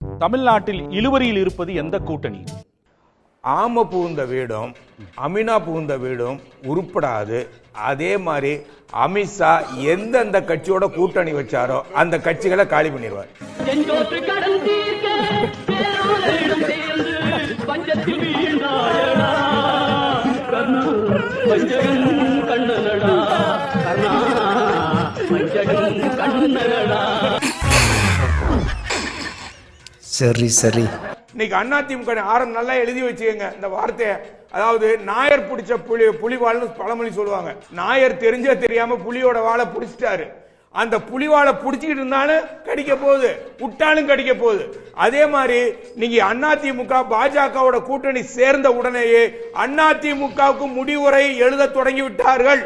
தமிழ்நாட்டில் இழுவரியில் இருப்பது எந்த கூட்டணி? ஆம புகுந்த வீடும் அமினா புகுந்த வீடும் உருப்படாது. அதே மாதிரி அமித்ஷா எந்தெந்த கட்சியோட கூட்டணி வச்சாரோ அந்த கட்சிகளை காலி பண்ணிடுவார். பஞ்சத்தில் சரி சரி. இன்னைக்கு அதிமுக ஆரம் நல்லா எழுதி வச்சுக்கோங்க இந்த வார்த்தையை. அதாவது நாயர் பிடிச்ச புலி புலிவாள்னு பழமொழி சொல்லுவாங்க. நாயர் தெரிஞ்சே தெரியாம புலியோட வாழை பிடிச்சிட்டாரு. அந்த புலிவாலை பிடிச்சிக்கிட்டு இருந்தாலும் கடிக்க போகுது விட்டாலும் கடிக்க போகுது. அதே மாதிரி நீங்க அதிமுக பாஜகவோட கூட்டணி சேர்ந்த உடனேயே அதிமுகவுக்கு முடிவுரை எழுத தொடங்கி விட்டார்கள்.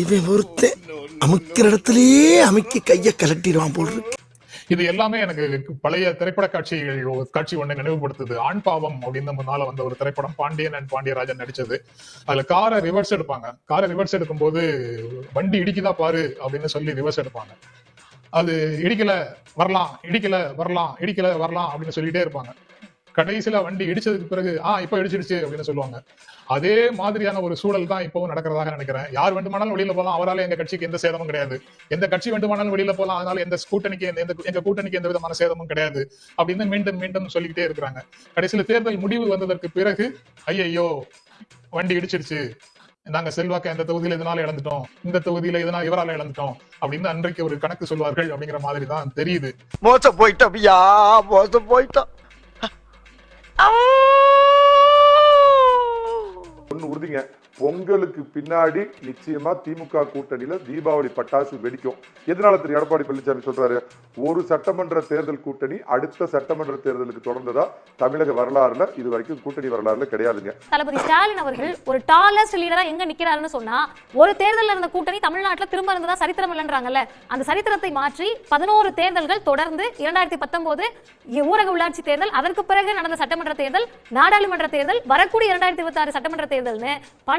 இவன் ஒருத்தன் அமுக்கிற இடத்துலயே அமுக்கி கைய கலட்டிடுவான் போல் இருக்கு. இது எல்லாமே எனக்கு பழைய திரைப்பட காட்சிகள் காட்சி ஒண்ணு நினைவுபடுத்துது. ஆண் பாவம் அப்படின்னு முன்னால வந்த ஒரு திரைப்படம் பாண்டியன் அண்ட் பாண்டியராஜன் நடிச்சது. அதுல காரை ரிவர்ஸ் எடுப்பாங்க. காரை ரிவர்ஸ் எடுக்கும்போது வண்டி இடிக்குதா பாரு அப்படின்னு சொல்லி ரிவர்ஸ் எடுப்பாங்க. அது இடிக்கல வரலாம் இடிக்கல வரலாம் இடிக்கல வரலாம் அப்படின்னு சொல்லிட்டே இருப்பாங்க. கடைசியில வண்டி இடிச்சதுக்கு பிறகு ஆ இப்ப இடிச்சிடுச்சு அப்படின்னு சொல்லுவாங்க. அதே மாதிரியான ஒரு சூழல் தான் இப்பவும் நடக்கிறதாக நினைக்கிறேன். யார் வேண்டுமானாலும் வெளியில போகலாம். அவரால் எங்க கட்சிக்கு எந்த சேதமும் கிடையாது. எந்த கட்சி வேண்டுமானாலும் வெளியில போகலாம். அதனால எந்த கூட்டணிக்கு எந்த எங்க கூட்டணிக்கு எந்த விதமான சேதமும் கிடையாது அப்படின்னு மீண்டும் மீண்டும் சொல்லிக்கிட்டே இருக்கிறாங்க. கடைசியில தேர்தல் முடிவு வந்ததற்கு பிறகு ஐயையோ வண்டி இடிச்சிடுச்சு. நாங்க செல்வாக்க இந்த தொகுதியில இதனால இழந்துட்டோம். இந்த தொகுதியில இதனால இவரால இழந்துட்டோம் அப்படின்னு அன்றைக்கு ஒரு கணக்கு சொல்வார்கள் அப்படிங்கிற மாதிரி தான் தெரியுது. மோசம் போயிட்டோம் ஐயா மோசம் போயிட்டோம். ஒன்று உறுதிங்க. பொங்கலுக்கு பின்னாடி நிச்சயமா திமுக கூட்டணியில தீபாவளி பட்டாசு வெடிக்கும். எதனால திரு எடப்பாடி பழனிசாமி சொல்றாரு? ஒரு சட்டமன்ற தேர்தல் கூட்டணி அடுத்த சட்டமன்ற தேர்தலுக்கு தொடர்ந்ததா தமிழக வரலாறுல இது வரைக்கும் கூட்டணி வரலாறுல கிடையாதுங்க. தளபதி ஸ்டாலின் அவர்கள் ஒரு டாலஸ்ட் லீடரா எங்க நிக்கிறாருன்னு சொன்னா ஒரு தேர்தல் இருந்த கூட்டணி தமிழ்நாட்டுல திரும்ப இருந்ததா சரித்திரம் இல்லைன்றாங்கல்ல. அந்த சரித்திரத்தை மாற்றி பதினோரு தேர்தல்கள் தொடர்ந்து இரண்டாயிரத்தி பத்தொன்பது ஊரக உள்ளாட்சி தேர்தல் அதற்கு பிறகு நடந்த சட்டமன்ற தேர்தல் நாடாளுமன்ற தேர்தல் வரக்கூடிய இரண்டாயிரத்தி இருபத்தி ஆறு சட்டமன்ற தேர்தல்னு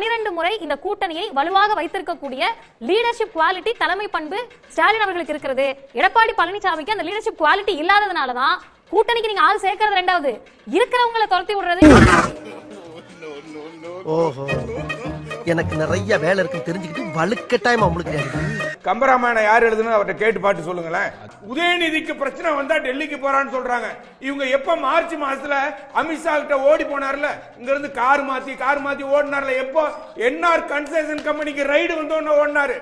பனிரெண்டு முறை இந்த கூட்டணியை வலுவாக வைத்திருக்கக்கூடிய லீடர்ஷிப் குவாலிட்டி தலைமை பண்பு ஸ்டாலின் அவர்களுக்கு இருக்கிறது. எடப்பாடி பழனிசாமிக்கு அந்த லீடர்ஷிப் குவாலிட்டி இல்லாததுனாலதான் கூட்டணிக்கு நீங்க ஆள் சேர்க்கறது ரெண்டாவது. இருக்கிறவங்களை துரத்தி விடுறது. ஓஹோ. எனக்கு நிறைய வேலை இருக்குன்னு தெரிஞ்சுக்கிட்டு வலுக்கட்டாயமா உங்களுக்கு கம்பராமாயணம் யார் எழுதுன்னு அவர்கிட்ட கேட்டு பாட்டு சொல்லுங்களேன். உதயநிதிக்கு பிரச்சனை வந்தா டெல்லிக்கு போறான்னு சொல்றாங்க. இவங்க எப்ப மார்ச் மாசத்துல அமித்ஷா கிட்ட ஓடி போனார்ல? இங்க இருந்து கார் மாத்தி கார் மாத்தி ஓடினார்ல. எப்போ? என்ஆர் கன்சேஷன் கம்பெனிக்கு ரைடு வந்தோன்னு ஓடினாரு.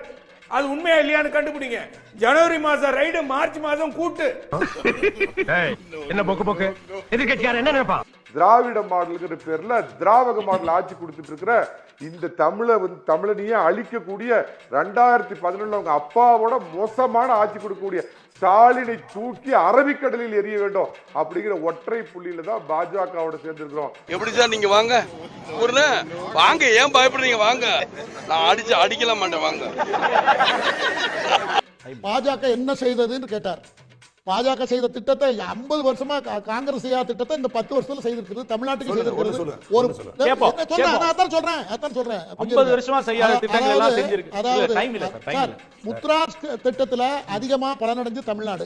அது உண்மையா இல்லையான்னு கண்டுபிடிங்க. ஜனவரி மாசம் ரைடு மார்ச் மாசம் கூட்டு. திராவிட மாடலுங்கிற பேர்ல திராவக மாடல் ஆட்சி கொடுத்துட்டு இருக்கிற இந்த தமிழை வந்து தமிழனையே அழிக்கக்கூடிய ரெண்டாயிரத்தி பதினொன்னுல அவங்க அப்பாவோட மோசமான ஆட்சி கொடுக்கக்கூடிய ஸ்டாலினை தூக்கி அரபிக்கடலில் எரிய வேண்டும் அப்படிங்கிற ஒற்றை புள்ளியில தான் பாஜகவோட சேர்ந்திருக்கிறோம். எப்படி சார் நீங்க வாங்க? ஒரு வாங்க ஏன் பயப்படுறீங்க? வாங்க. நான் அடிச்சு அடிக்கல மாட்டேன் வாங்க. பாஜக என்ன செய்ததுன்னு கேட்டார். பாஜக செய்த திட்டத்தை ஐம்பது வருஷமா காங்கிரஸ் செய்யாத திட்டத்தை இந்த பத்து வருஷத்துல செய்திருக்கிறது தமிழ்நாட்டுக்கு செய்திருக்கிறது. ஒரு சொல்றேன்? சொல்றேன் அதான் சொல்றேன். கொஞ்சம் 50 இருங்க. வருஷமா செய்யாத அதாவது-. முத்ரா திட்டத்துல அதிகமா பலனடைஞ்சு தமிழ்நாடு.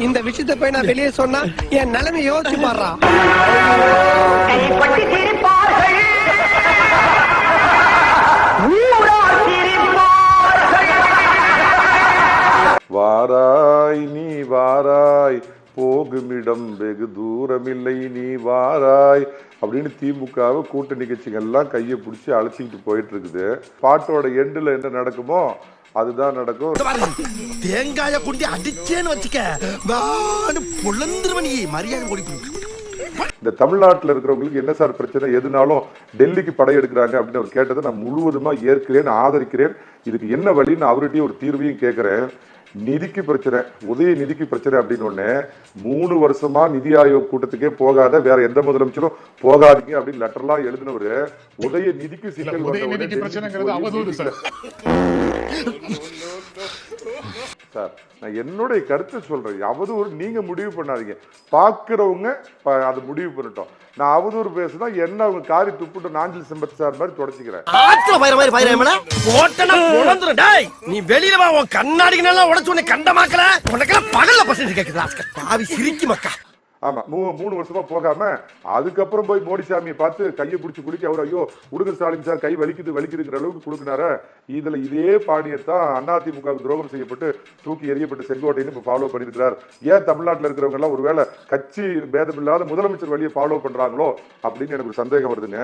இந்த விஷயத்தை போய் நான் வெளியே சொன்னா என் நிலைமை யோசிச்சு பாடுறா. வாராய் நீ வாராய். போகுமிடம் வெகு தூரமில்லை நீ வாராய். அப்படின்னு திமுகவை கூட்டணி கட்சிகள்லாம் கையை பிடிச்சி அழைச்சிக்கிட்டு போயிட்டு இருக்குது. பாட்டோட எண்டில் என்ன நடக்குமோ அதுதான் நடக்கும். தேங்காய குண்டி அடிச்சேன்னு வச்சுக்க பொழந்துருவ நீ மரியாதை ஓடி இந்த தமிழ்நாட்டில் இருக்கிறவங்களுக்கு என்ன சார் பிரச்சனை? எதுனாலும் டெல்லிக்கு படையெடுக்கிறாங்க அப்படின்னு அவர் கேட்டதை நான் முழுவதுமா ஏற்கிறேன் ஆதரிக்கிறேன். இதுக்கு என்ன வழின்னு அவர்கிட்டயும் ஒரு தீர்வையும் கேட்கிறேன். நிதிக்கு பிரச்சனை உதய நிதிக்கு பிரச்சனை அப்படின்னு ஒண்ணு மூணு வருஷமா நிதி ஆயோக் கூட்டத்துக்கே போகாத வேற எந்த முதலமைச்சரும் போகாதீங்க அப்படின்னு லெட்டர்லாம் எழுதினவரு உதய நிதிக்கு சிக்கல் பிரச்சனைங்கிறது அவதூறு சார் நான் என்னுடைய கருத்தை சொல்கிறேன் அவதூறு நீங்கள் முடிவு பண்ணாதீங்க. பார்க்குறவங்க அதை முடிவு பண்ணட்டும். நான் அவதூறு பேசுனா என்ன அவங்க காரி துப்புட்டு நாஞ்சில் செம்பத் சார் மாதிரி தொடச்சிக்கிறேன். நீ வெளியில வா உன் கண்ணாடிகளெல்லாம் நல்லா உடைச்சு உன்னை கண்டமாக்கல? உனக்கெல்லாம் பகல்ல பசங்க கேக்குதா சிரிக்கு மக்கா. ஆமா மூ- மூணு வருஷமா போகாம அதுக்கப்புறம் போய் மோடி சாமியை பார்த்து கையை பிடிச்சி குடிக்க அவர் ஐயோ உடுங்க ஸ்டாலின் சார் கை வலிக்குது வலிக்குதுங்கிற அளவுக்கு கொடுக்குனார. இதுல இதே பாணியத்தான் அதிமுக துரோகம் செய்யப்பட்டு தூக்கி எறியப்பட்டு செங்கோட்டைன்னு இப்ப ஃபாலோ பண்ணிருக்கிறார் ஏன் தமிழ்நாட்டுல இருக்கிறவங்க எல்லாம் ஒருவேளை கட்சி பேதம் இல்லாத முதலமைச்சர் வழியை ஃபாலோ பண்றாங்களோ? அப்படின்னு எனக்கு ஒரு சந்தேகம் வருதுங்க.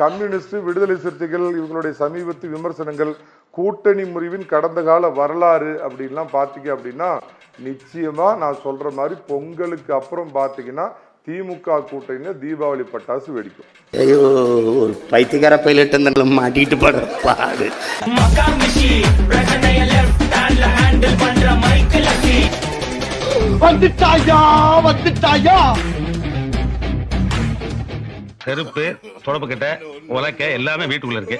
கம்யூனிஸ்ட் விடுதலை சிறுத்தைகள் இவங்களுடைய சமீபத்து விமர்சனங்கள் கூட்டணி முறிவின் கடந்த கால வரலாறு அப்படின்லாம் பார்த்தீங்க அப்படின்னா நிச்சயமா நான் சொல்ற மாதிரி பொங்கலுக்கு அப்புறம் பார்த்தீங்கன்னா திமுக கூட்டணியில தீபாவளி பட்டாசு வெடிக்கும். ஐயோ ஒரு பைத்தியக்கார பைலட் அந்த மாட்டிட்டு படுற பாடு. வந்துட்டாயா வந்துட்டாயா? செருப்பு தொடப்பு கிட்ட உலக்க எல்லாமே வீட்டுக்குள்ள இருக்கு.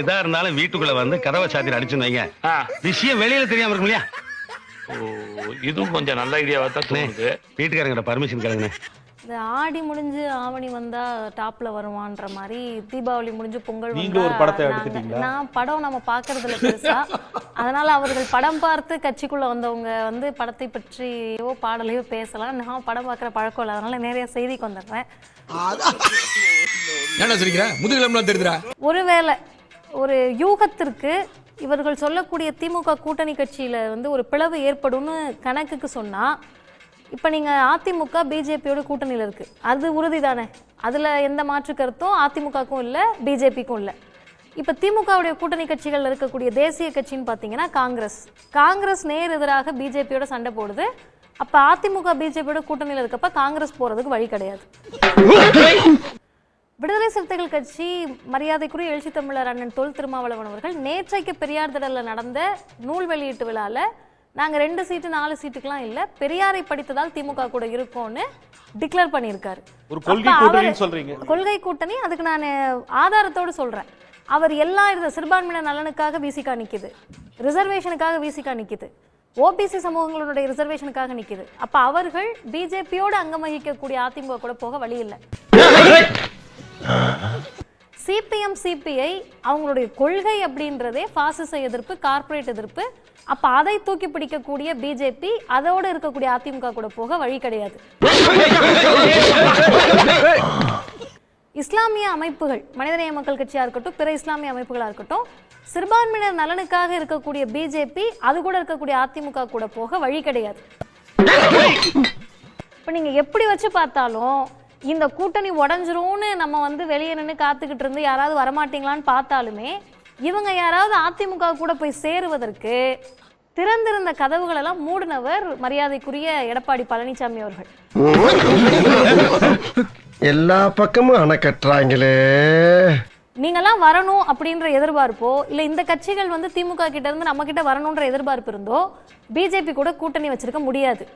எதா இருந்தாலும் வீட்டுக்குள்ள வந்து கதவை சாத்தி அடிச்சுன்னு வைங்க. விஷயம் வெளியில தெரியாம இருக்கும் இல்லையா? இதுவும் கொஞ்சம் நல்ல ஐடியாவா தான் தோணுது. வீட்டுக்காரங்கிட்ட பர்மிஷன் கேளுங்க இந்த ஆடி முடிஞ்சு ஆவணி வந்தா டாப்ல வருவான்ற மாதிரி தீபாவளி முடிஞ்சு பொங்கல் நீங்க வந்தா ஒரு படத்தை எடுத்துட்டீங்களா? நான் படம் நம்ம பாக்குறது இல்ல பெருசா. அதனால அவர்கள் படம் பார்த்து கட்சிக்குள்ள வந்தவங்க வந்து படத்தை பற்றியோ பாடலையோ பேசலாம். நான் படம் பார்க்குற பழக்கம் இல்லை. அதனால நிறைய செய்திக்கு வந்துடுறேன் என்ன தெரியுதுடா. ஒருவேளை ஒரு யூகத்திற்கு இவர்கள் சொல்லக்கூடிய திமுக கூட்டணி கட்சியில வந்து ஒரு பிளவு ஏற்படும்னு கணக்குக்கு சொன்னா இப்போ நீங்கள் அதிமுக பிஜேபியோட கூட்டணியில் இருக்கு. அது உறுதி தானே அதில் எந்த மாற்று கருத்தும் அதிமுகக்கும் இல்லை பிஜேபிக்கும் இல்லை. இப்போ திமுகவுடைய கூட்டணி கட்சிகளில் இருக்கக்கூடிய தேசிய கட்சின்னு பார்த்தீங்கன்னா காங்கிரஸ். காங்கிரஸ் நேர் எதிராக பிஜேபியோட சண்டை போடுது. அப்போ அதிமுக பிஜேபியோட கூட்டணியில் இருக்கப்ப காங்கிரஸ் போகிறதுக்கு வழி கிடையாது. விடுதலை சிறுத்தைகள் கட்சி மரியாதைக்குரிய எழுச்சி தமிழர் அண்ணன் தொல் திருமாவளவன் அவர்கள் நேற்றைக்கு பெரியார் திடலில் நடந்த நூல் வெளியீட்டு விழாவில் நாங்க ரெண்டு சீட்டு நாலு சீட்டுக்கெல்லாம் இல்ல. பெரியாரை படித்ததால் திமுக கூட இருக்கோம்னு டிக்ளேர் பண்ணியிருக்காரு. ஒரு கொள்கை அவரு- சொல்றீங்க. கொள்கை கூட்டணி அதுக்கு நான் ஆதாரத்தோடு சொல்றேன். அவர் எல்லா இந்த சிறுபான்மையினர் நலனுக்காக விசிகா நிக்குது. ரிசர்வேஷனுக்காக விசிகா நிக்குது. ஓபிசி சமூகங்களுடைய ரிசர்வேஷனுக்காக நிக்குது. அப்ப அவர்கள் பிஜேபியோடு அங்கம் வகிக்கக்கூடிய அதிமுக கூட போக வழி இல்லை. சிபிஎம் சிபிஐ அவங்களுடைய கொள்கை அப்படின்றதே பாசிச எதிர்ப்பு கார்ப்பரேட் எதிர்ப்பு. அப்ப அதை தூக்கி பிடிக்கக்கூடிய பிஜேபி அதோட இருக்கக்கூடிய அதிமுக கூட போக வழி கிடையாது. இஸ்லாமிய அமைப்புகள் மனிதநேய மக்கள் கட்சியா இருக்கட்டும் பிற இஸ்லாமிய அமைப்புகளா இருக்கட்டும் சிறுபான்மையினர் நலனுக்காக இருக்கக்கூடிய பிஜேபி அது கூட இருக்கக்கூடிய அதிமுக கூட போக வழி கிடையாது. இப்ப நீங்க எப்படி வச்சு பார்த்தாலும் இந்த கூட்டணி உடஞ்சிரும்னு நம்ம வந்து வெளியே நின்று காத்துக்கிட்டு இருந்து யாராவது வரமாட்டீங்களான்னு பார்த்தாலுமே இவங்க யாராவது அதிமுக கூட போய் சேருவதற்கு திறந்திருந்த கதவுகள் எல்லாம் மூடினவர் மரியாதைக்குரிய எடப்பாடி பழனிசாமி அவர்கள். எல்லா பக்கமும் அணை கட்டுறாங்களே. நீங்கெல்லாம் வரணும் அப்படின்ற எதிர்பார்ப்போ இல்ல இந்த கட்சிகள் வந்து திமுக கிட்ட இருந்து நம்ம கிட்ட வரணும்ன்ற எதிர்பார்ப்பு இருந்தோ பிஜேபி கூட கூட்டணி வச்சிருக்க முடியாது.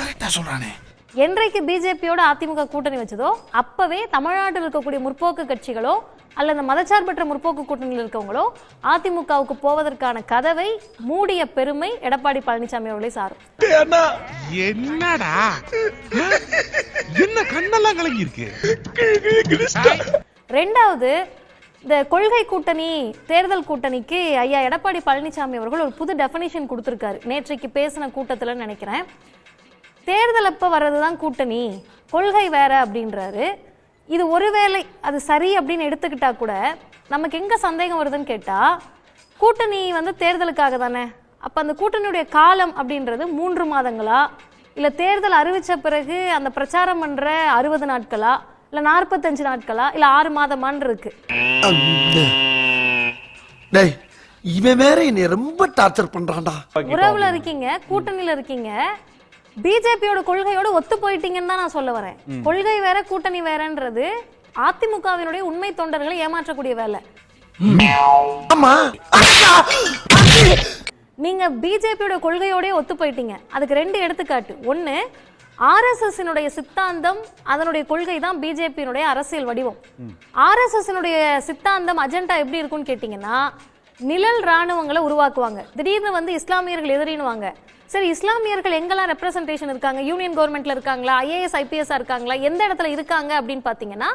கரெக்டா சொல்றானே. என்றைக்கு பிஜேபியோட அதிமுக கூட்டணி வச்சதோ அப்பவே தமிழ்நாட்டில் இருக்கக்கூடிய முற்போக்கு கட்சிகளோ அல்லது மதச்சார்பற்ற முற்போக்கு கூட்டணியில் இருக்கவங்களோ அதிமுகவுக்கு போவதற்கான கதவை மூடிய பெருமை எடப்பாடி பழனிசாமி அவர்களை சாரும். என்னடா? என்ன கண்ணெல்லாம் கலங்கி இருக்கு ரெண்டாவது இந்த கொள்கை கூட்டணி தேர்தல் கூட்டணிக்கு ஐயா எடப்பாடி பழனிசாமி அவர்கள் ஒரு புது டெஃபனிஷன் கொடுத்திருக்காரு. நேற்றைக்கு பேசின கூட்டத்துல நினைக்கிறேன். தேர்தல் அப்ப வர்றதுதான் கூட்டணி? கொள்கை வேற அப்படின்றாரு. இது ஒருவேளை அது சரி அப்படின்னு எடுத்துக்கிட்டா கூட நமக்கு எங்க சந்தேகம் வருதுன்னு கேட்டா கூட்டணி வந்து தேர்தலுக்காக தானே. அப்ப அந்த கூட்டணியுடைய காலம் அப்படின்றது மூன்று மாதங்களா? இல்ல தேர்தல் அறிவிச்ச பிறகு அந்த பிரச்சாரம் பண்ற அறுபது நாட்களா? இல்ல நாற்பத்தஞ்சு நாட்களா? இல்ல ஆறு மாதமான்னு இருக்கு. டேய் இவன் வேற என்னை ரொம்ப டார்ச்சர் பண்றான்டா. உறவுல இருக்கீங்க கூட்டணியில இருக்கீங்க. பிஜேபியோட கொள்கையோட ஒத்து போயிட்டீங்கன்னு தான் நான் சொல்ல வரேன். கொள்கை வேற கூட்டணி வேறன்றது அதிமுகவினுடைய உண்மை தொண்டர்களை ஏமாற்றக்கூடிய வேலை. நீங்க பிஜேபியோட கொள்கையோடய ஒத்து போயிட்டீங்க. அதுக்கு ரெண்டு எடுத்துக்காட்டு. ஒண்ணு ஆர்எஸ்எஸ்னுடைய சித்தாந்தம் அதனுடைய கொள்கை தான் பிஜேபியினுடைய அரசியல் வடிவம். ஆர்எஸ்எஸ்னுடைய சித்தாந்தம் அஜெண்டா எப்படி இருக்கும்னு கேட்டிங்கன்னா நிழல் ராணுவங்களை உருவாக்குவாங்க. திடீர்னு வந்து இஸ்லாமியர்கள் எதிரினுவாங்க சரி இஸ்லாமியர்கள் எங்கெல்லாம் ரெப்ரசன்டேஷன் இருக்காங்க? யூனியன் கவர்மெண்ட்ல இருக்காங்களா? ஐஏஎஸ் ஐபிஎஸ்ஆ இருக்காங்களா? எந்த இடத்துல இருக்காங்க அப்படின்னு பார்த்தீங்கன்னா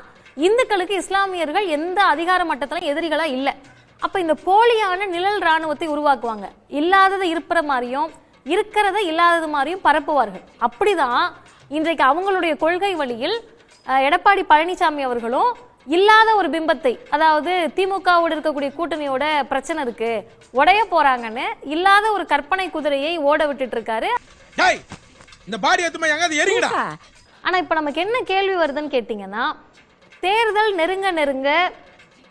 இந்துக்களுக்கு இஸ்லாமியர்கள் எந்த அதிகார மட்டத்திலும் எதிரிகளா இல்லை. அப்ப இந்த போலியான நிழல் ராணுவத்தை உருவாக்குவாங்க. இல்லாததை இருக்கிற மாதிரியும் இருக்கிறத இல்லாதது மாதிரியும் பரப்புவார்கள். அப்படிதான் இன்றைக்கு அவங்களுடைய கொள்கை வழியில் எடப்பாடி பழனிசாமி அவர்களும் இல்லாத ஒரு பிம்பத்தை அதாவது திமுகவோடு இருக்கக்கூடிய கூட்டணியோட பிரச்சனை இருக்கு உடைய போறாங்கன்னு இல்லாத ஒரு கற்பனை குதிரையை ஓட விட்டுட்டு இருக்காரு. இந்த பாடி எத்துமா எங்க எரிங்கடா ஆனா இப்ப நமக்கு என்ன கேள்வி வருதுன்னு கேட்டீங்கன்னா தேர்தல் நெருங்க நெருங்க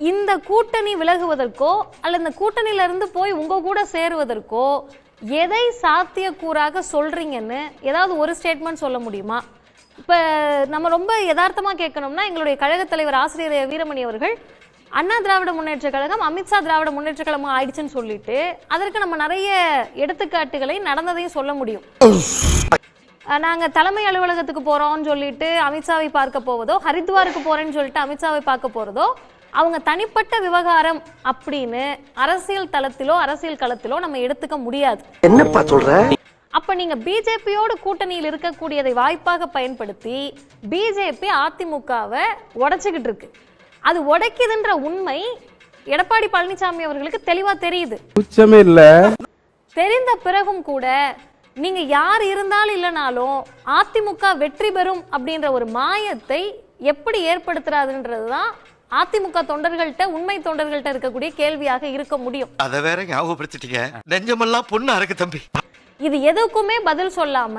இந்த கூட்டணி விலகுவதற்கோ அல்ல இந்த கூட்டணியில இருந்து போய் உங்க கூட சேருவதற்கோ எதை சாத்தியக்கூறாக சொல்றீங்கன்னு ஏதாவது ஒரு ஸ்டேட்மெண்ட் சொல்ல முடியுமா? இப்ப நம்ம ரொம்ப யதார்த்தமாக கேட்கணும்னா எங்களுடைய கழகத் தலைவர் ஆசிரியர் வீரமணி அவர்கள் அண்ணா திராவிட முன்னேற்ற கழகம் அமித்ஷா திராவிட முன்னேற்ற கழகம் ஆயிடுச்சுன்னு சொல்லிட்டு அதற்கு நம்ம நிறைய எடுத்துக்காட்டுகளை நடந்ததையும் சொல்ல முடியும். நாங்கள் நாங்க தலைமை அலுவலகத்துக்கு போறோம்னு சொல்லிட்டு அமித்ஷாவை பார்க்க போவதோ ஹரித்வாருக்கு போறேன்னு சொல்லிட்டு அமித்ஷாவை பார்க்க போறதோ அவங்க தனிப்பட்ட விவகாரம் அப்படின்னு அரசியல் தளத்திலோ அரசியல் களத்திலோ நம்ம எடுத்துக்க முடியாது. என்னப்பா சொல்ற? அப்ப நீங்க பிஜேபியோடு கூட்டணியில் இருக்கக்கூடியதை வாய்ப்பாக பயன்படுத்தி பிஜேபி அதிமுகவை உடைச்சுக்கிட்டு இருக்கு. அது உடைக்குதுன்ற உண்மை எடப்பாடி பழனிசாமி அவர்களுக்கு தெளிவா தெரியுது. உச்சமே இல்ல. தெரிந்த பிறகும் கூட நீங்க யார் இருந்தாலும் இல்லைனாலும் அதிமுக வெற்றி பெறும் அப்படின்ற ஒரு மாயத்தை எப்படி ஏற்படுத்துறாதுன்றது தான் அதிமுக தொண்டர்கள்ட்ட உண்மை தொண்டர்கள்ட்ட இருக்கக்கூடிய கேள்வியாக இருக்க முடியும். அத வேற ஞாபகப்படுத்திட்டீங்க. நெஞ்சமெல்லாம் பொண்ணா இருக்கு தம்பி. இது எதுக்குமே பதில் சொல்லாம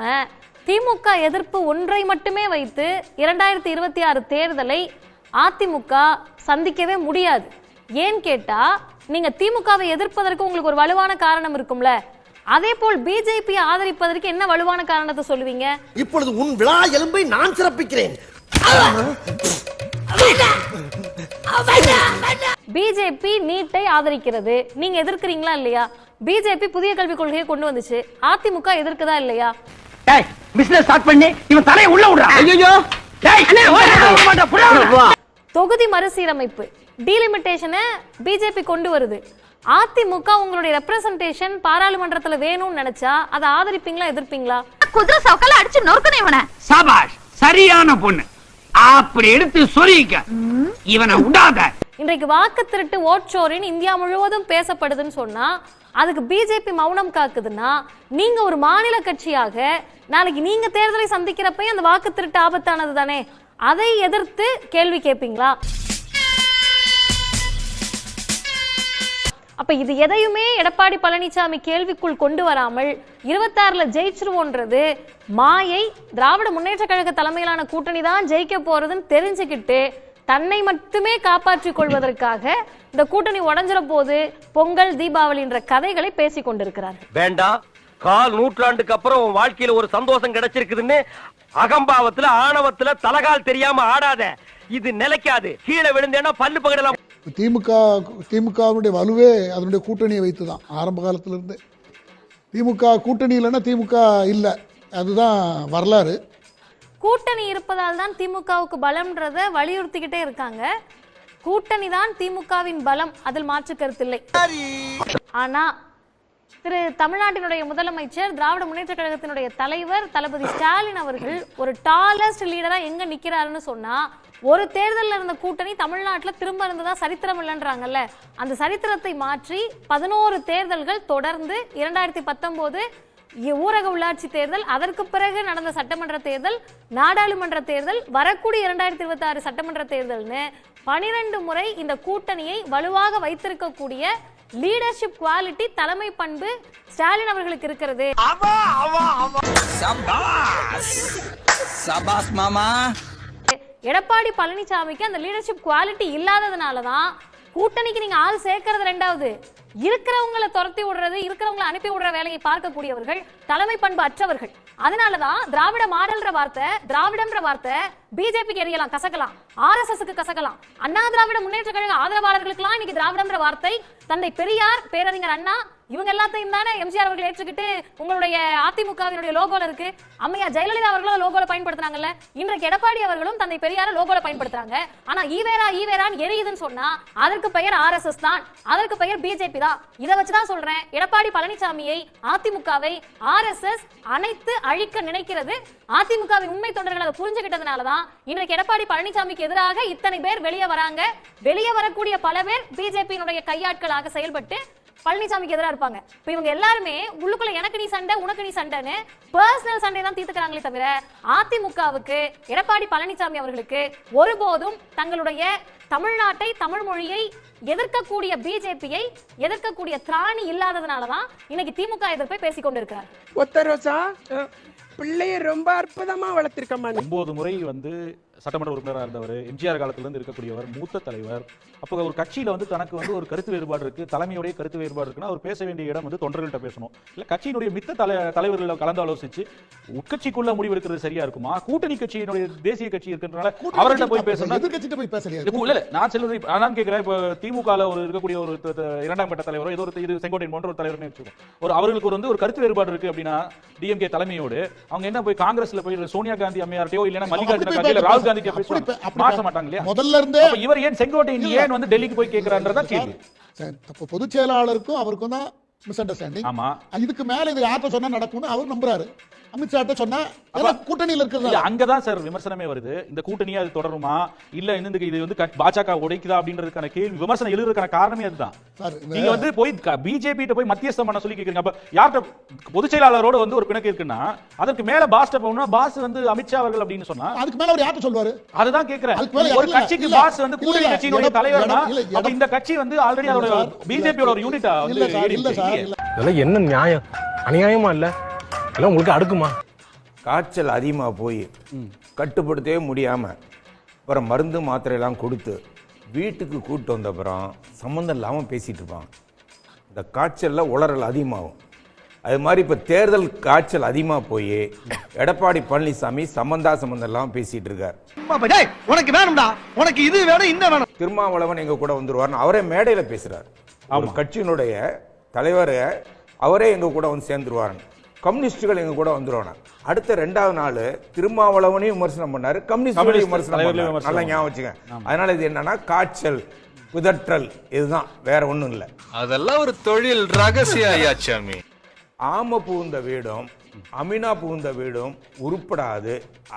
திமுக எதிர்ப்பு ஒன்றை மட்டுமே வைத்து இரண்டாயிரத்தி இருபத்தி ஆறு தேர்தலை அதிமுக சந்திக்கவே முடியாது. ஏன் கேட்டா நீங்க திமுகவை எதிர்ப்பதற்கு உங்களுக்கு ஒரு வலுவான காரணம் இருக்கும்ல. அதே போல் பிஜேபி ஆதரிப்பதற்கு என்ன வலுவான காரணத்தை சொல்லுவீங்க? இப்பொழுது உன் விழா எலும்பை நான் சிறப்பிக்கிறேன். பிஜேபி நீட்டை ஆதரிக்கிறது. நீங்க எதிர்க்கிறீங்களா இல்லையா? பிஜேபி புதிய கல்விக் கொள்கையை கொண்டு வந்துச்சு. அதிமுக எதிர்க்குதா இல்லையா? பிசினஸ் ஸ்டார்ட் பண்ணி இவன் தலையை உள்ள விடுறான் ஐயோ தொகுதி மறுசீரமைப்பு. டீலிமிட்டேஷனை பிஜேபி கொண்டு வருது. அதிமுக உங்களுடைய ரெப்ரசன்டேஷன் பாராளுமன்றத்துல வேணும்னு நினைச்சா அதை ஆதரிப்பீங்களா எதிர்ப்பீங்களா? குதிரை சவுக்கல அடிச்சு நொறுக்கணும் இவனை. சபாஷ் சரியான பொண்ணு. அப்படி எடுத்து சொல்லிக்க இவனை விடாத இன்றைக்கு வாக்கு திருட்டு ஓட்சோரின் இந்தியா முழுவதும் பேசப்படுதுன்னு சொன்னா அதுக்கு பிஜேபி மௌனம் காக்குதுன்னா நீங்க ஒரு மாநில கட்சியாக நாளைக்கு நீங்க தேர்தலை சந்திக்கிறப்ப அந்த வாக்கு திருட்டு ஆபத்தானது தானே? அதை எதிர்த்து கேள்வி கேட்பீங்களா அப்ப இது எதையுமே எடப்பாடி பழனிசாமி கேள்விக்குள் கொண்டு வராமல் இருபத்தாறுல ஜெயிச்சிருவோன்றது மாயை திராவிட முன்னேற்ற கழக தலைமையிலான கூட்டணி தான் ஜெயிக்க போறதுன்னு தெரிஞ்சுக்கிட்டு தன்னை மட்டுமே காப்பாற்றிக் கொள்வதற்காக இந்த கூட்டணி உடஞ்சிர போது பொங்கல் தீபாவளின்ற கதைகளை பேசிக் கொண்டிருக்கிறார்கள். வேண்டாம் கால் நூற்றாண்டுக்கு அப்புறம் உன் வாழ்க்கையில ஒரு சந்தோஷம் கிடைச்சிருக்குதுன்னு அகம்பாவத்துல ஆணவத்துல தலகால் தெரியாம ஆடாத. இது நிலைக்காது. கீழே விழுந்தேன்னா பல்லு பகடலாம். திமுக திமுகவினுடைய வலுவே அதனுடைய கூட்டணியை வைத்து தான் ஆரம்ப காலத்திலிருந்து. திமுக கூட்டணி இல்லைன்னா திமுக இல்லை. அதுதான் வரலாறு. கூட்டணி இருப்பதால் தான் திமுகவுக்கு பலம்ன்றத வலியுறுத்திக்கிட்டே இருக்காங்க. கூட்டணி தான் திமுகவின் பலம் அதில் மாற்று கருத்தில்லை. ஆனா திரு தமிழ்நாட்டினுடைய முதலமைச்சர் திராவிட முன்னேற்ற கழகத்தினுடைய தலைவர் தளபதி ஸ்டாலின் அவர்கள் ஒரு டாலஸ்ட் லீடரா எங்க நிக்கிறாருன்னு சொன்னா ஒரு தேர்தலில் இருந்த கூட்டணி தமிழ்நாட்டில் திரும்ப இருந்ததா சரித்திரம் இல்லைன்றாங்கல்ல. அந்த சரித்திரத்தை மாற்றி பதினோரு தேர்தல்கள் தொடர்ந்து இரண்டாயிரத்தி பத்தொன்பது ஊரக உள்ளாட்சி தேர்தல் அதற்கு பிறகு நடந்த சட்டமன்ற தேர்தல் நாடாளுமன்ற தேர்தல் வரக்கூடிய இரண்டாயிரத்தி இருபத்தி ஆறு சட்டமன்ற தேர்தல்னு பனிரெண்டு முறை இந்த கூட்டணியை வலுவாக வைத்திருக்கக்கூடிய லீடர்ஷிப் குவாலிட்டி தலைமை பண்பு ஸ்டாலின் அவர்களுக்கு இருக்கிறது. எடப்பாடி பழனிசாமிக்கு அந்த லீடர்ஷிப் குவாலிட்டி இல்லாததுனால தான் கூட்டணிக்கு நீங்க ஆள் சேர்க்கறது ரெண்டாவது. இருக்கிறவங்களை துரத்தி விடுறது இருக்கிறவங்களை அனுப்பி விடுற வேலையை பார்க்கக்கூடியவர்கள் தலைமை பண்பு அற்றவர்கள். அதனாலதான் திராவிட மாடல்ன்ற வார்த்தை திராவிடம்ன்ற வார்த்தை பிஜேபிக்கு எரியலாம் கசக்கலாம். ஆர்எஸ்எஸ்க்கு கசக்கலாம். அண்ணா திராவிட முன்னேற்ற கழக ஆதரவாளர்களுக்கெல்லாம் இன்னைக்கு திராவிடம்ன்ற வார்த்தை தந்தை பெரியார் பேரறிஞர் அண்ணா இவங்க எல்லாத்தையும் தானே எம்ஜிஆர் அவர்கள் ஏற்றுக்கிட்டு உங்களுடைய அதிமுகவினுடைய லோகோல இருக்கு. அம்மையா ஜெயலலிதா அவர்களும் லோகோல பயன்படுத்துறாங்கல்ல இன்றைக்கு எடப்பாடி அவர்களும் தந்தை பெரியார லோகோல பயன்படுத்துறாங்க. ஆனா ஈவேரா ஈவேரான்னு எரியுதுன்னு சொன்னா அதற்கு பெயர் ஆர்எஸ்எஸ் தான். அதற்கு பெயர் பிஜேபி தான். இதை வச்சுதான் சொல்றேன். எடப்பாடி பழனிசாமியை அதிமுகவை ஆர்எஸ்எஸ் அனைத்து அழிக்க நினைக்கிறது. அதிமுகவின் உண்மை தொண்டர்கள் அதை புரிஞ்சுக்கிட்டதுனால தான் இன்றைக்கு எடப்பாடி பழனிசாமிக்கு எதிராக இத்தனை பேர் வெளியே வராங்க. வெளியே வரக்கூடிய பல பேர் பிஜேபியினுடைய கையாட்களாக செயல்பட்டு பழனிசாமிக்கு எதிராக இருப்பாங்க இப்போ இவங்க எல்லாருமே உள்ளுக்குள்ள எனக்கு நீ சண்டை உனக்கு நீ சண்டைன்னு பர்சனல் சண்டை தான் தீர்த்துக்கிறாங்களே தவிர அதிமுகவுக்கு எடப்பாடி பழனிசாமி அவர்களுக்கு ஒருபோதும் தங்களுடைய தமிழ்நாட்டை தமிழ் மொழியை எதிர்க்கக்கூடிய பிஜேபியை எதிர்க்கக்கூடிய திராணி இல்லாததுனால தான் இன்னைக்கு திமுக எதிர்ப்பை பேசிக் கொண்டிருக்கிறார் ஒத்த ரோசா பிள்ளைய ரொம்ப அற்புதமா வளர்த்திருக்கம்மா நீ. ஒன்பது முறை வந்து சட்டமன்ற உறுப்பினராக இருந்தவர் எம்ஜிஆர் காலத்துல இருந்து இருக்கக்கூடியவர் மூத்த தலைவர். அப்போ ஒரு கட்சியில வந்து தனக்கு வந்து ஒரு கருத்து வேறுபாடு இருக்கு தலைமையுடைய கருத்து வேறுபாடு இருக்குன்னா அவர் பேச வேண்டிய இடம் வந்து தொண்டர்கள்ட்ட பேசணும். இல்ல கட்சியினுடைய மித்த தலை தலைவர்களை கலந்து ஆலோசிச்சு உட்கட்சிக்குள்ள முடிவு எடுக்கிறது சரியா இருக்குமா? கூட்டணி கட்சியினுடைய தேசிய கட்சி இருக்கின்றனால அவர்கள்ட்ட போய் பேசணும் எதிர்கட்சிட்ட போய் பேசலையா? இல்ல நான் சொல்றது இப்ப அதான் கேக்குறேன். இப்போ திமுகல ஒரு இருக்கக்கூடிய ஒரு இரண்டாம் கட்ட தலைவரோ ஏதோ ஒரு இது செங்கோட்டையன் போன்ற ஒரு தலைவர்னு வச்சுக்கோம் ஒரு அவர்களுக்கு ஒரு வந்து ஒரு கருத்து வேறுபாடு இருக்கு அப்படின்னா டிஎம்கே தலைமையோடு அவங்க என்ன போய் காங்கிரஸ்ல போய் சோனியா காந்தி அம்மையார்ட்டையோ இல்லைன்னா மல்லிகார்ஜுன ராகுல் காந்திக்கு பேசுவாங்க மாற்ற மாட்டாங்க இல்லையா? முதல்ல இருந்தே இவர் ஏன் செங்கோட்டையன் ஏன் வந்து டெல்லிக்கு போய் கேட்கிறான்றதா கேள்வி. பொதுச் செயலாளருக்கும் அவருக்கும் தான் மிஸ் அண்டர்ஸ்டாண்டிங் ஆமா இதுக்கு மேல இது யார்கிட்ட சொன்னா நடக்கும்னு அவர் நம்புறாரு. அமித்ஷாட்ட சொன்னா கூட்டணியில் இருக்கிறது அங்கதான் சார் விமர்சனமே வருது. இந்த கூட்டணியா அது தொடருமா? இல்ல இந்த இது வந்து பாஜக உடைக்குதா அப்படின்றதுக்கான கேள்வி விமர்சனம் எழுதுறதுக்கான காரணமே அதுதான். நீங்க வந்து போய் பிஜேபி கிட்ட போய் மத்தியஸ்தம் பண்ண சொல்லி கேக்குறீங்க. அப்ப யார்கிட்ட பொதுச் செயலாளரோட வந்து ஒரு பிணக்கு இருக்குன்னா அதற்கு மேல பாஸ்ட போகணும்னா பாஸ் வந்து அமித்ஷா அவர்கள் அப்படின்னு சொன்னா அதுக்கு மேல அவர் யார்கிட்ட சொல்வாரு அதுதான் கேக்குறேன். ஒரு கட்சிக்கு பாஸ் வந்து கூட்டணி கட்சியினுடைய தலைவர்னா இந்த கட்சி வந்து ஆல்ரெடி அதோட பிஜேபியோட ஒரு யூனிட்டா இல்ல வந்து இதெல்லாம் என்ன நியாயம்? அநியாயமா இல்ல? எல்லாம் உங்களுக்கு அடுக்குமா? காய்ச்சல் அதிகமாக போய் கட்டுப்படுத்தவே முடியாமல் அப்புறம் மருந்து மாத்திரையெல்லாம் கொடுத்து வீட்டுக்கு கூட்டு வந்த அப்புறம் சம்மந்தம் இல்லாமல் பேசிகிட்டு இருப்பாங்க. இந்த காய்ச்சலில் உளறல் அதிகமாகும். அது மாதிரி இப்போ தேர்தல் காய்ச்சல் அதிகமாக போய் எடப்பாடி பழனிசாமி சம்மந்தா சம்மந்தம் இல்லாமல் பேசிகிட்டு இருக்கார். உனக்கு வேணும்டா. உனக்கு இது வேணும் இந்த வேணும். திருமாவளவன் எங்க கூட வந்துருவார்னு அவரே மேடையில பேசுறாரு. ஒரு கட்சியினுடைய தலைவர் அவரே எங்க கூட வந்து சேர்ந்துருவாருன்னு. கம்யூனிஸ்டுகள் எங்க கூட வந்துருவாங்க. அடுத்த ரெண்டாவது நாள் திருமாவளவனையும் விமர்சனம் பண்ணாரு கம்யூனிஸ்டுகளையும் கம்யூனிஸ்ட் விமர்சனம். நல்லா. ஞாபகம் வச்சுங்க அதனால இது என்னன்னா காய்ச்சல் புதற்றல் இதுதான். வேற ஒண்ணும் இல்லை. அதெல்லாம் ஒரு தொழில் ரகசிய ஐயாச்சாமி ஆம புகுந்த வீடும் அமினா புகுந்த வீடும் உருப்படாது.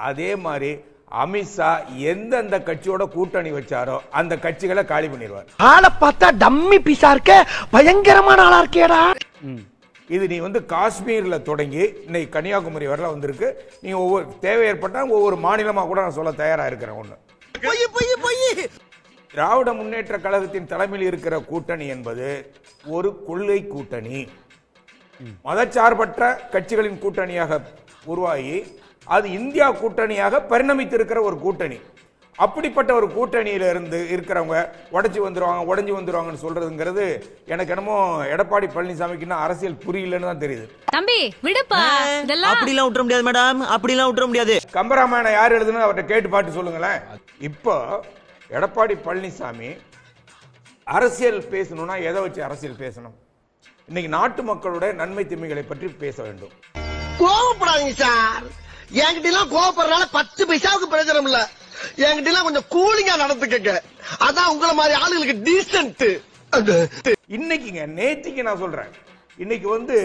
அதே மாதிரி அமித்ஷா எந்தெந்த கட்சியோட கூட்டணி வச்சாரோ அந்த கட்சிகளை காலி பண்ணிடுவார். ஆளை பார்த்தா டம்மி பீஸா இருக்க பயங்கரமான ஆளா இருக்கேடா. இது நீ வந்து காஷ்மீர்ல தொடங்கி இன்னைக்கு கன்னியாகுமரி வரல வந்திருக்கு. நீ ஒவ்வொரு தேவை ஏற்பட்டா ஒவ்வொரு மாநிலமா கூட நான் சொல்ல தயாரா இருக்கிறேன் ஒண்ணு. திராவிட முன்னேற்ற கழகத்தின் தலைமையில் இருக்கிற கூட்டணி என்பது ஒரு கொள்கை கூட்டணி. மதச்சார்பற்ற கட்சிகளின் கூட்டணியாக உருவாகி அது இந்தியா கூட்டணியாக பரிணமித்திருக்கிற ஒரு கூட்டணி. அப்படிப்பட்ட ஒரு கூட்டணியில இருந்து இருக்கிறவங்க உடைச்சு வந்துருவாங்க உடைஞ்சு வந்துருவாங்கன்னு சொல்றதுங்கிறது எனக்கு என்னமோ எடப்பாடி பழனிசாமிக்கு இன்னும் அரசியல் புரியலன்னு தான் தெரியுது. தம்பி விடுப்பா. இதெல்லாம் அப்படிலாம் விட்டுற முடியாது மேடம். அப்படிலாம் விட்டுற முடியாது. கம்பராமாயணம் யார் எழுதுன்னு அவர்கிட்ட கேட்டு பாட்டு சொல்லுங்களேன். இப்போ எடப்பாடி பழனிசாமி அரசியல் பேசணும்னா எதை வச்சு அரசியல் பேசணும்? இன்னைக்கு நாட்டு மக்களுடைய நன்மை தீமைகளை பற்றி பேச வேண்டும். கோவப்படாதீங்க சார். என்கிட்ட எல்லாம் கோவப்படுறதுனால பத்து பைசாவுக்கு பிரயோஜனம் இல்ல. என்கிட்ட எல்லாம் கொஞ்சம் கூலிங்கா நடந்துக்கங்க. அதான் உங்களை மாதிரி ஆளுங்களுக்கு டீசென்ட் இன்னைக்குங்க நேத்திக்கு நான் சொல்றேன். இன்னைக்கு வந்து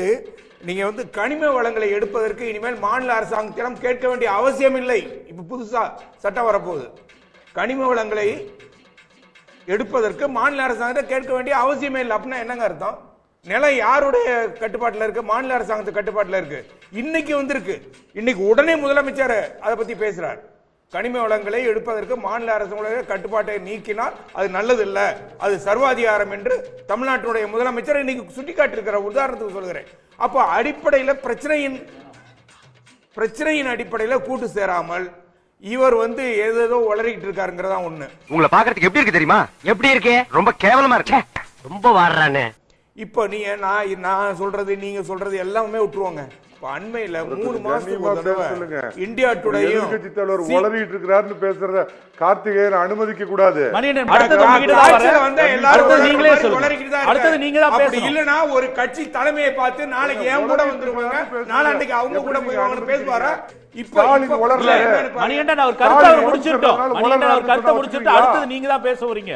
நீங்க வந்து கனிம வளங்களை எடுப்பதற்கு இனிமேல் மாநில அரசாங்கத்திடம் கேட்க வேண்டிய அவசியம் இல்லை. இப்ப புதுசா சட்டம் வரப்போகுது. கனிம வளங்களை எடுப்பதற்கு மாநில அரசாங்கத்தை கேட்க வேண்டிய அவசியமே இல்லை. அப்படின்னா என்னங்க அர்த்தம்? நிலம் யாருடைய கட்டுப்பாட்டில் இருக்கு? மாநில அரசாங்கத்து கட்டுப்பாட்டில் இருக்கு. இன்னைக்கு வந்திருக்கு. இன்னைக்கு உடனே முதலமைச்சர் அதை பத்தி பேசுறார். கனிம வளங்களை எடுப்பதற்கு மாநில அரசுடைய கட்டுப்பாட்டை நீக்கினால் அது நல்லது இல்ல அது சர்வாதிகாரம் என்று தமிழ்நாட்டினுடைய முதலமைச்சர் இன்னைக்கு சுட்டிக்காட்டிருக்கிற உதாரணத்துக்கு சொல்கிறேன் அப்போ அடிப்படையில பிரச்சனையின் பிரச்சனையின் அடிப்படையில கூட்டு சேராமல் இவர் வந்து ஏதேதோ உளறிக்கிட்டு இருக்காருங்கிறதா ஒண்ணு. உங்களை பாக்குறதுக்கு எப்படி இருக்கு தெரியுமா? எப்படி இருக்கு? ரொம்ப கேவலமா இருக்கே. ரொம்ப வாடுறானே. இப்போ நீங்கள் நான் நான் சொல்கிறது நீங்கள் சொல்கிறது எல்லாமே விட்டுருவோங்க. அண்மையில மூணு மாசத்துக்கு. இந்தியா டுடேயும் உளறிட்டு இருக்கிறாருன்னு பேசுறத கார்த்திகேயன் அனுமதிக்க கூடாது. அடுத்தது. நீங்க தான் அப்படி பேசணும். இல்லனா ஒரு கட்சி தலைமையை பார்த்து நாளைக்கு என் கூட வந்துருவாங்க. நாளான்னைக்கு அவங்க கூட போய் பேசுவாரா. என்னன்னு பாருங்க. மணிகண்டன் அவர் கருத்தை அவர் முடிச்சிட்டோம் மணிகண்டன் அவர் கருத்தை முடிச்சிட்டு? அடுத்தது நீங்க தான் பேச வரீங்க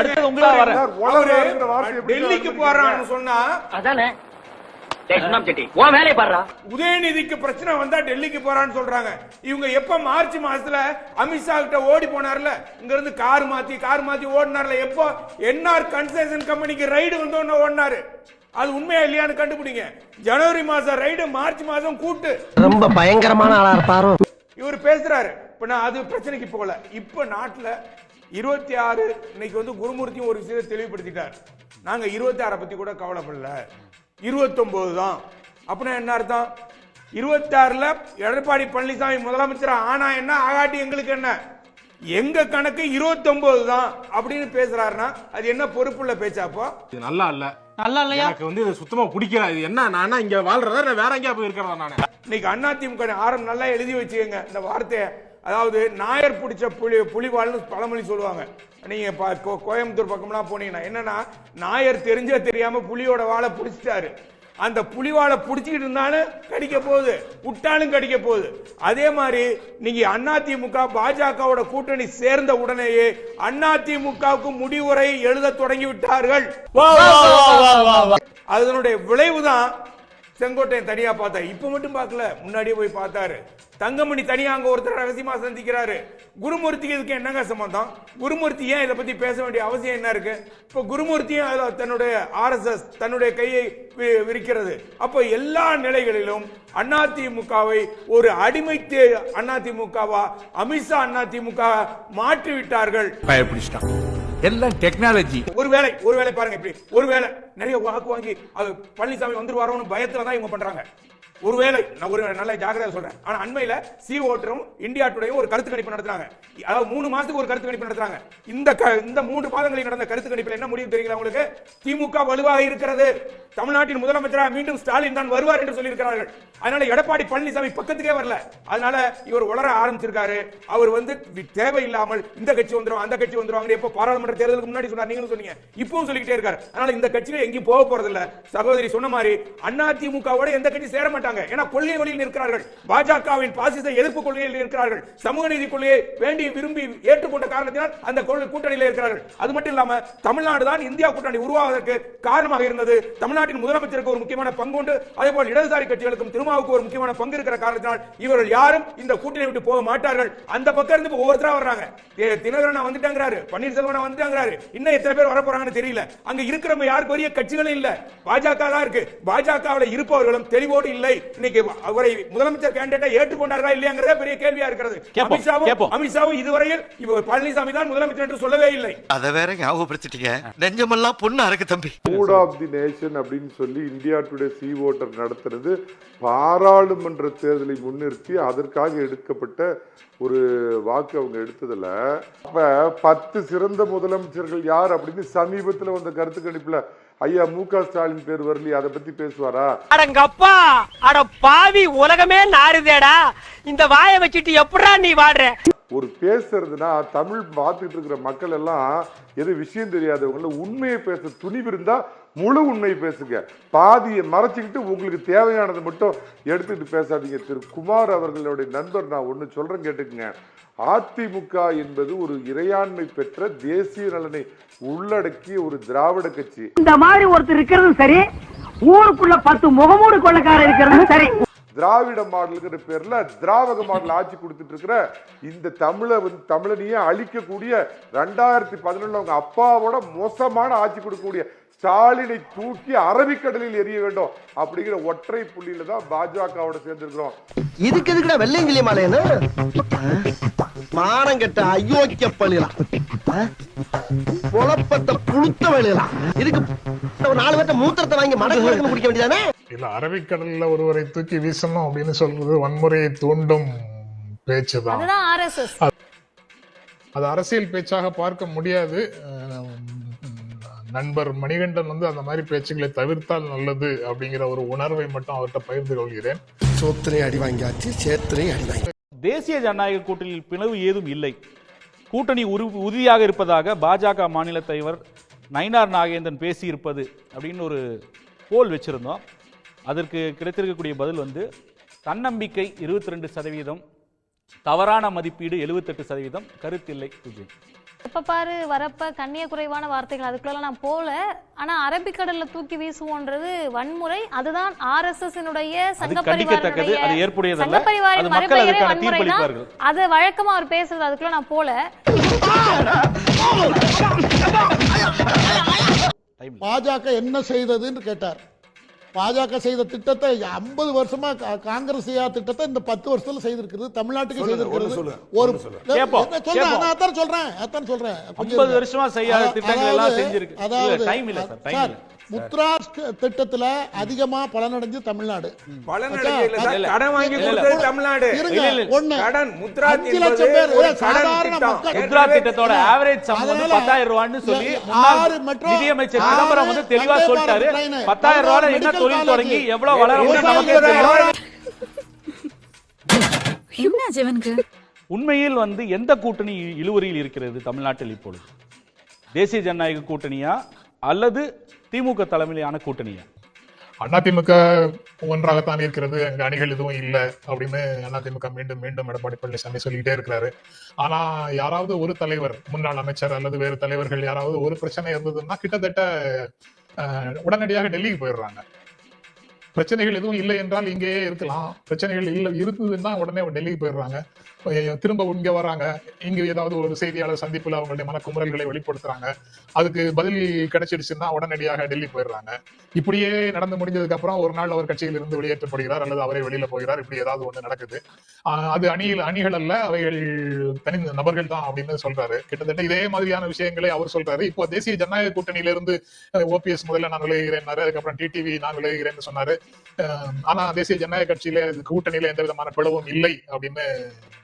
அடுத்தது உங்களா வரேன் டெல்லிக்கு போறான்னு சொன்னா அதானே. உன் வேலையை பாடுறா உதயநிதிக்கு பிரச்சனை வந்தா டெல்லிக்கு போறான்னு சொல்றாங்க. இவங்க எப்ப மார்ச் மாசத்துல அமித்ஷா கிட்ட ஓடி போனார்ல? இங்க இருந்து கார் மாத்தி கார் மாத்தி ஓடினார்ல. எப்போ? என்ஆர் கன்ஸ்ட்ரக்ஷன் கம்பெனிக்கு ரைடு வந்தோன்னு ஓடினாரு. அது உண்மையா இல்லையான்னு கண்டுபிடிங்க. ஜனவரி மாசம் ரைடு மார்ச் மாசம் கூட்டு. ரொம்ப பயங்கரமான ஆளா இருப்பாரோ. இவர் பேசுறாரு. இப்ப நான் அது பிரச்சனைக்கு போகல. இப்ப நாட்டுல இருபத்தி ஆறு இன்னைக்கு வந்து குருமூர்த்தியும் ஒரு விஷயத்தை தெளிவுபடுத்திட்டார். நாங்க இருபத்தி ஆறை பத்தி கூட கவலைப்படல. இருபத்தொன்பது தான். அப்படின்னா என்ன அர்த்தம்? இருபத்தி ஆறுல எடப்பாடி பழனிசாமி முதலமைச்சர் ஆனா என்ன? ஆகாட்டி எங்களுக்கு என்ன? எங்க கணக்கு இருபத்தொன்பது தான் அப்படின்னு பேசுறாருன்னா அது என்ன பொறுப்புள்ள பேச்சாப்போ இது நல்லா இல்ல. நல்லா இல்லையா? எனக்கு வந்து இது சுத்தமா பிடிக்கல. இது என்ன நானா இங்க வாழ்றதா நான் வேற எங்கேயா போய் இருக்கிறதா நானு? இன்னைக்கு அதிமுக ஆரம் நல்லா எழுதி வச்சுக்கோங்க இந்த வார்த்தையை. அதாவது நாயர் பிடிச்ச புலி புலிவால்னு பழமொழி சொல்லுவாங்க. நீங்க ப- கோ- கோயம்புத்தூர் பக்கம்லாம் போனீங்கன்னா என்னன்னா நாயர் தெரிஞ்சே தெரியாம புலியோட வாழை பிடிச்சிட்டாரு. அந்த புலிவாலை பிடிச்சிக்கிட்டு இருந்தாலும் கடிக்க போகுது. விட்டாலும் கடிக்க போகுது. அதே மாதிரி நீங்க அதிமுக பாஜகவோட கூட்டணி சேர்ந்த உடனேயே அதிமுகவுக்கு முடிவுரை எழுத தொடங்கி விட்டார்கள். அதனுடைய விளைவுதான் செங்கோட்டையன் தனியா பார்த்தா இப்ப மட்டும் பார்க்கல முன்னாடியே போய் பார்த்தாரு. தங்கமணி தனியா அங்க ஒருத்தர் ரகசியமா சந்திக்கிறாரு. குருமூர்த்திக்கு இதுக்கு என்னங்க சம்பந்தம்? குருமூர்த்தி ஏன் இதை பத்தி பேச வேண்டிய அவசியம் என்ன இருக்கு? இப்ப குருமூர்த்தியும் அதுல தன்னுடைய ஆர்எஸ்எஸ் தன்னுடைய கையை வி- விரிக்கிறது. அப்ப எல்லா நிலைகளிலும் அதிமுகவை ஒரு அடிமை அதிமுகவா அமித்ஷா அதிமுக மாற்றி விட்டார்கள் பயப்பிடிச்சிட்டான். எல்லாம் டெக்னாலஜி ஒருவேளை ஒருவேளை பாருங்க இப்படி. ஒருவேளை நிறைய வாக்கு வாங்கி அது பழனிசாமி வந்துருவாரோன்னு பயத்துல தான் இவங்க பண்றாங்க. ஒருவேளை நான் ஒரு நல்ல ஜாக்கிரதை சொல்றேன். ஆனா அண்மையில சி ஓட்டரும் இந்தியா டுடேயும் ஒரு கருத்து கணிப்பு நடத்துறாங்க அதாவது மூணு மாசத்துக்கு ஒரு கருத்து கணிப்பு நடத்துறாங்க இந்த க- இந்த மூன்று மாதங்களில் நடந்த கருத்து கணிப்பில் என்ன முடிவு தெரியுங்களா உங்களுக்கு? திமுக வலுவாக இருக்கிறது. தமிழ்நாட்டின் முதலமைச்சராக மீண்டும் ஸ்டாலின் தான் வருவார் என்று சொல்லியிருக்கிறார்கள். அதனால எடப்பாடி பழனிசாமி பக்கத்துக்கே வரல. அதனால இவர் உளர ஆரம்பிச்சிருக்காரு. அவர் வந்து தேவையில்லாமல் இந்த கட்சி வந்துடும் அந்த கட்சி வந்துடும் எப்போ பாராளுமன்ற தேர்தலுக்கு முன்னாடி சொன்னார். நீங்களும் சொன்னீங்க. இப்பவும் சொல்லிக்கிட்டே இருக்காரு. அதனால இந்த கட்சியில எங்கேயும் போக போறதில்ல. சகோதரி சொன்ன மாதிரி அதிமுகவோட எந்த கட்சி சேர மாட்டாங்க. ஏன்னா கொள்கை வழியில் இருக்கிறார்கள் பாஜகவின் பாசிச எதிர்ப்பு கொள்கையில் இருக்கிறார்கள் சமூக நீதி கொள்கையை வேண்டி விரும்பி ஏற்றுக்கொண்ட காரணத்தினால் அந்த கொள்கை கூட்டணியில் இருக்கிறார்கள். அது மட்டும் இல்லாம தமிழ்நாடு தான் இந்தியா கூட்டணி உருவாவதற்கு காரணமாக இருந்தது. தமிழ்நாட்டின் முதலமைச்சருக்கு ஒரு முக்கியமான பங்கு உண்டு. அதே போல் இடதுசாரி கட்சிகளுக்கும் திருமாவுக்கு ஒரு முக்கியமான பங்கு இருக்கிற காரணத்தினால் இவர்கள் யாரும் இந்த கூட்டணி விட்டு போக மாட்டார்கள். அந்த பக்கம் இருந்து ஒவ்வொருத்தரா வர்றாங்க. தினகரன் வந்துட்டாங்கிறாரு. பன்னீர்செல்வம் வந்துட்டாங்கிறாரு. இன்னும் எத்தனை பேர் வர போறாங்கன்னு தெரியல. அங்க இருக்கிறவங்க யாருக்கு பெரிய கட்சிகளும் இல்ல. பாஜக தான் இருக்கு. பாஜகவில் இருப்பவர்களும் தெளிவோடு இல்லை. இன்னைக்கு அவரை முதலமைச்சர் கேண்டிடேட்டை ஏற்றுக்கொண்டார்களா இல்லையாங்கிறதே பெரிய கேள்வியா இருக்கிறது. அமித்ஷாவும். அமித்ஷாவும் இதுவரையில் இவர் பழனிசாமி தான் முதலமைச்சர் என்று சொல்லவே இல்லை. அத வேற ஞாபகப்படுத்திட்டீங்க. நெஞ்சமெல்லாம் பொண்ணு அறக்கு தம்பி. மூட் ஆஃப் தி நேஷன் அப்படின்னு சொல்லி இந்தியா டுடே சி ஓட்டர் நடத்துறது பாராளுமன்ற தேர்தலை முன்னிறுத்தி அதற்காக எடுக்கப்பட்ட ஒரு வாக்கு அவங்க எடுத்ததுல. அப்ப பத்து சிறந்த முதலமைச்சர்கள் யார் அப்படின்னு சமீபத்துல வந்த கருத்து கணிப்புல ஐயா மு க. ஸ்டாலின் பேர் வரலையே அதை பத்தி பேசுவாரா? அடங்கப்பா அட பாவி உலகமே நாறுதேடா. இந்த வாயை வச்சுட்டு எப்படா நீ வாடுற ஒரு பேசுறதுனா தமிழ் பார்த்துட்டு இருக்கிற மக்கள் எல்லாம் எது விஷயம் தெரியாதவங்கள உண்மையை பேச துணிவு இருந்தா முழு உண்மையை பேசுங்க. பாதியை மறைச்சிக்கிட்டு உங்களுக்கு தேவையானதை மட்டும் எடுத்துக்கிட்டு பேசாதீங்க. திரு. குமார் அவர்களுடைய நண்பர் நான் ஒன்று சொல்றேன் கேட்டுக்குங்க. அதிமுக என்பது ஒரு இறையாண்மை பெற்ற தேசிய நலனை உள்ளடக்கிய ஒரு திராவிட கட்சி. இந்த மாதிரி ஒருத்தர் இருக்கிறது சரி ஊருக்குள்ள பத்து முகமூடு கொள்ளக்காரர் இருக்கிறது சரி. திராவிட மாடலுங்கிற பேர்ல திராவக மாடல் ஆட்சி கொடுத்துட்டு இருக்கிற இந்த தமிழை வந்து தமிழனையே அழிக்கக்கூடிய ரெண்டாயிரத்தி பதினொன்னு அவங்க அப்பாவோட மோசமான ஆட்சி கொடுக்கக்கூடிய ஸ்டாலினை தூக்கி அரபிக்கடலில் எரிய வேண்டும் அப்படிங்கிற ஒற்றை புள்ளியில தான் பாஜகவோட சேர்ந்திருக்கிறோம். இதுக்கு எதுக்குடா வெள்ளையங்கிலி மாலையன்னு மானம் கெட்ட அயோக்கிய பள்ளிலாம் குழப்பத்தை புழுத்த வழியலாம் இதுக்கு ஒரு நாலு பேர்த்த மூத்திரத்தை வாங்கி மடக்கு குடிக்க வேண்டியதானே? இல்ல அரபிக்கடல்ல ஒருவரை தூக்கி வீசணும் அப்படின்னு சொல்றது வன்முறையை தூண்டும் பேச்சுதான். அதுதான் ஆர்எஸ்எஸ் அது அரசியல் பேச்சாக பார்க்க முடியாது. நண்பர் மணிகண்டன் வந்து அந்த மாதிரி பேச்சுக்களை தவிர்த்தால் நல்லது அப்படிங்கிற ஒரு உணர்வை மட்டும் அவர்கிட்ட பகிர்ந்து கொள்கிறேன். சோத்திரையும் அடி வாங்கியாச்சு சேத்திரையும் அடி வாங்கி தேசிய ஜனநாயக கூட்டணியில் பிளவு ஏதும் இல்லை. கூட்டணி உரு உறுதியாக இருப்பதாக பாஜக மாநில தலைவர் நயினார் நாகேந்திரன் பேசியிருப்பது அப்படின்னு ஒரு போல் வச்சிருந்தோம். அதற்கு கிடைத்திருக்கக்கூடிய பதில் வந்து தன்னம்பிக்கை இருபத்தி ரெண்டு சதவீதம் தவறான மதிப்பீடு எழுபத்தெட்டு சதவீதம் கருத்தில்லை பூஜ்ஜியம். எப்ப பாரு வரப்ப கண்ணிய குறைவான வார்த்தைகள் அதுக்குள்ள நான் போல ஆனா அரபிக்கடல்ல தூக்கி வீசுவோன்றது வன்முறை. அதுதான் ஆர் எஸ் எஸ் சங்க கண்டிக்கத்தக்கது, அது ஏற்புடையதல்ல. சங்க பரிவாரின் அது மக்கள் மறுபெயரே வன்முறை தான். அது வழக்கமா அவர் பேசுறது அதுக்குள்ள நான் போல பாஜக என்ன செய்ததுன்னு கேட்டார். பாஜக செய்த திட்டத்தை ஐம்பது வருஷமா காங்கிரஸ் செய்யாத திட்டத்தை இந்த பத்து வருஷத்துல செய்திருக்கிறது தமிழ்நாட்டுக்கு செய்திருக்கிறது சொல்லுங்க, ஒரு சொல்றேன் அதான் சொல்றேன் அதான் சொல்றேன் கொஞ்சம் 50 இருங்க. வருஷமா செய்யாத அதாவது- திட்டங்கள் எல்லாம் செஞ்சிருக்கு. அதாவது time இல்ல சார். முத்ரா திட்டத்துல அதிகமா பலனடைஞ்சு தமிழ்நாடு. வாங்கி. தமிழ்நாடு. அஞ்சு என்பது லட்சம் பேர் சாதாரண. மக்கள். முத்ரா திட்டத்தோட. ஆவரேஜ் சம் வந்து அதனால பத்தாயிரம் ரூபான்னு சொல்லி ஆறு மெட்ரோ, நிதியமைச்சர் ஆறு சிதம்பரம் வந்து தெளிவா சொல்லிட்டாரு. பத்தாயிரம் ரூபாய் என்ன தொழில் தொடங்கி எவ்வளவு என்ன ஜீவனுக்கு உண்மையில் வந்து எந்த கூட்டணி இழுவரியில் இருக்கிறது தமிழ்நாட்டில் இப்பொழுது? தேசிய ஜனநாயக கூட்டணியா அல்லது திமுக தலைமையிலான கூட்டணியா அதிமுக ஒன்றாகத்தான் இருக்கிறது எங்க அணிகள் எதுவும் இல்லை அப்படின்னு அதிமுக மீண்டும் மீண்டும் எடப்பாடி பழனிசாமி சொல்லிக்கிட்டே இருக்கிறாரு. ஆனா யாராவது ஒரு தலைவர் முன்னாள் அமைச்சர் அல்லது வேறு தலைவர்கள் யாராவது ஒரு பிரச்சனை இருந்ததுன்னா கிட்டத்தட்ட உடனடியாக டெல்லிக்கு போயிடுறாங்க. பிரச்சனைகள் எதுவும் இல்லை என்றால் இங்கேயே இருக்கலாம். பிரச்சனைகள் இல்லை இருந்ததுன்னா உடனே டெல்லிக்கு போயிடுறாங்க. திரும்ப இங்க வராங்க. இங்க ஏதாவது ஒரு செய்தியாளர் சந்திப்புல அவங்களுடைய மனக்குமுறல்களை வெளிப்படுத்துறாங்க. அதுக்கு பதில் கிடைச்சிடுச்சுன்னா உடனடியாக டெல்லி போயிடுறாங்க. இப்படியே நடந்து முடிஞ்சதுக்கு அப்புறம் ஒரு நாள் அவர் கட்சியில் இருந்து வெளியேற்றப்படுகிறார் அல்லது அவரே வெளியில போகிறார். இப்படி ஏதாவது ஒண்ணு நடக்குது. அது அணியில் அணிகள் அல்ல அவைகள் தனி நபர்கள் தான் அப்படின்னு சொல்றாரு. கிட்டத்தட்ட இதே மாதிரியான விஷயங்களை அவர் சொல்றாரு. இப்போ தேசிய ஜனநாயக கூட்டணியில இருந்து ஓபிஎஸ் முதல்ல நான் விலகுகிறேன் அதுக்கப்புறம் டிடிவி நான் விலகுகிறேன்னு சொன்னாரு. ஆனா தேசிய ஜனநாயக கட்சியில கூட்டணியில எந்த விதமான பிளவும் இல்லை அப்படின்னு